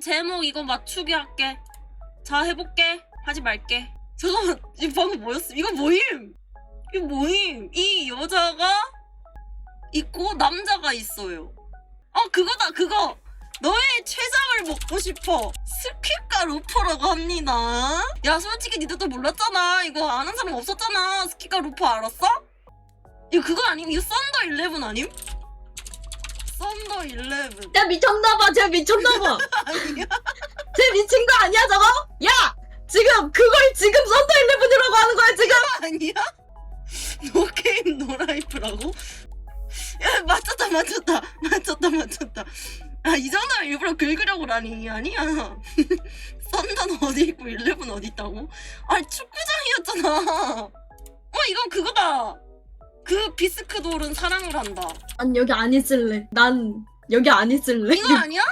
제목 이거 맞추기 할게. 자 해볼게. 하지 말게. 잠깐만 이 방금 뭐였어? 이거 뭐임? 이거 뭐임? 이 여자가 있고 남자가 있어요. 어 그거다 그거. 너의 췌장을 먹고 싶어. 스키가 루퍼라고 합니다. 야 솔직히 니들도 몰랐잖아. 이거 아는 사람 없었잖아. 스키가 루퍼 알았어? 이거 그거 아님? 이거 썬더 일레븐 아님? 썬더 일레븐 야 미쳤나봐 쟤 미쳤나봐 아니야? 쟤 미친 거 아니야 저거? 야 지금 그걸 지금 썬더 일레븐이라고 하는 거야 지금 아니야? 노게임 노라이프라고? 야 맞췄다 맞췄다 맞췄다 맞췄다 아이 정도면 일부러 긁으려고 라니 아니야 썬더는 어디 있고 일레븐 어디 있다고? 아니 축구장이었잖아 어 이건 그거다 그 비스크 돌은 사랑을 한다 난 여기 안 있을래 난 여기 안 있을래 이거 아니야?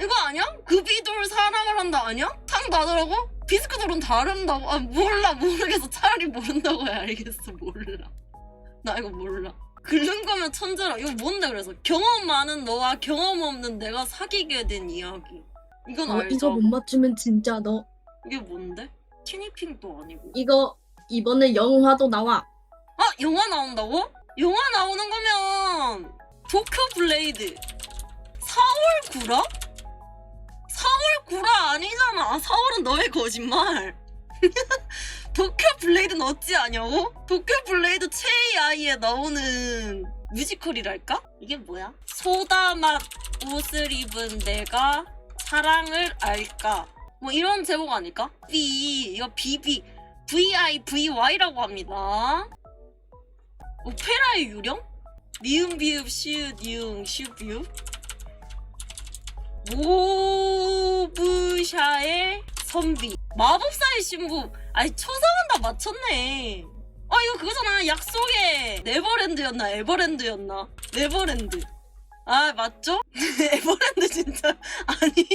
이거 아니야? 그 비돌 사랑을 한다 아니야? 상 나더라고? 비스크 돌은 다른다고? 아 몰라 모르겠어 차라리 모른다고 해 알겠어 몰라 나 이거 몰라 긁는 거면 천재라 이거 뭔데 그래서 경험 많은 너와 경험 없는 내가 사귀게 된 이야기 이건 어, 알죠? 이거 못 맞추면 진짜 너 이게 뭔데? 티니핑도 아니고 이거 이번에 영화도 나와 아 영화 나온다고? 영화 나오는 거면 도쿄 블레이드 4월 9라? 4월 9라 아니잖아 아, 4월은 너의 거짓말 도쿄 블레이드는 어찌 아냐고? 도쿄 블레이드 최애 아이에 나오는 뮤지컬이랄까? 이게 뭐야? 소다맛 옷을 입은 내가 사랑을 알까? 뭐 이런 제목 아닐까? B 이거 BB VIVY라고 합니다. 오페라의 유령? 미음 비읍 시읒 이응 시읒 비읍? 모브샤의 선비. 마법사의 신부. 아니 초상은 다 맞췄네. 아 이거 그거잖아. 약속의 네버랜드였나 에버랜드였나? 네버랜드. 아 맞죠? 에버랜드 진짜. 아니.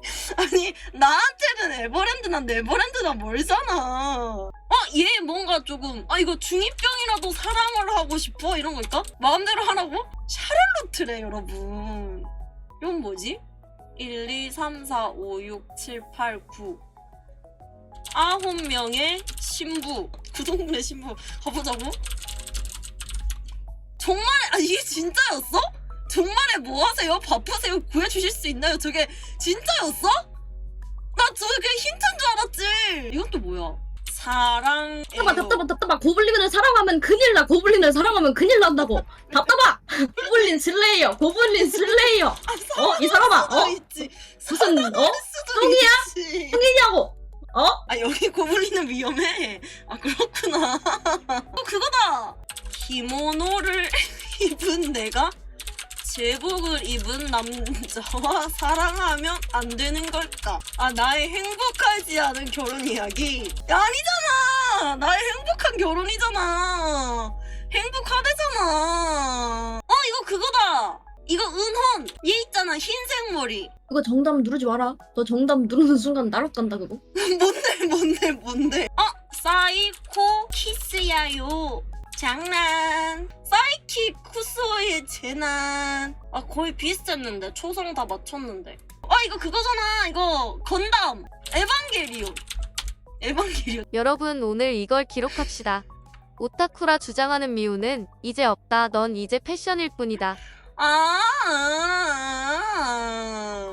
아니 나한테는 에버랜드나 네버랜드나 멀잖아. 어, 얘 뭔가 조금, 아, 이거 중2병 이라도 사랑을 하고 싶어? 이런 걸까? 마음대로 하라고? 샤를로트래, 여러분. 이건 뭐지? 1, 2, 3, 4, 5, 6, 7, 8, 9. 아홉 명의 신부. 구동문의 신부. 가보자고? 정말에, 아, 이게 진짜였어? 정말에 뭐 하세요? 바쁘세요? 구해주실 수 있나요? 저게 진짜였어? 나 저게 힌트인 줄 알았지! 이건 또 뭐야? 사랑. 답답하 답답하 답답하 고블린을 사랑하면 큰일 나 고블린을 사랑하면 큰일 난다고 답답하 고블린 슬레이어 고블린 슬레이어 어, 이 사람아, 어? 있지. 무슨 어? 똥이야? 똥이냐고 어? 아 여기 고블린은 위험해. 아 그렇구나. 어, 그거다. 기모노를 입은 내가 제복을 입은 남자와 사랑하면 안 되는 걸까? 아 나의 행복하지 않은 결혼 이야기. 야, 아니잖아. 나의 행복한 결혼이잖아. 행복하대잖아. 어 이거 그거다. 이거 은혼. 얘 있잖아 흰색 머리. 그거 정답 누르지 마라 너 정답 누르는 순간 나락 간다 그거 뭔데 뭔데 뭔데 어 사이코 키스야요 장난 사이 키 쿠소의 재난. 아 거의 비슷했는데. 초성 다 맞췄는데. 아 이거 그거잖아. 이거 건담. 에반게리온. 에반게리온. 여러분 오늘 이걸 기록합시다. 오타쿠라 주장하는 미우는 이제 없다. 넌 이제 패션일 뿐이다. 아, 아, 아,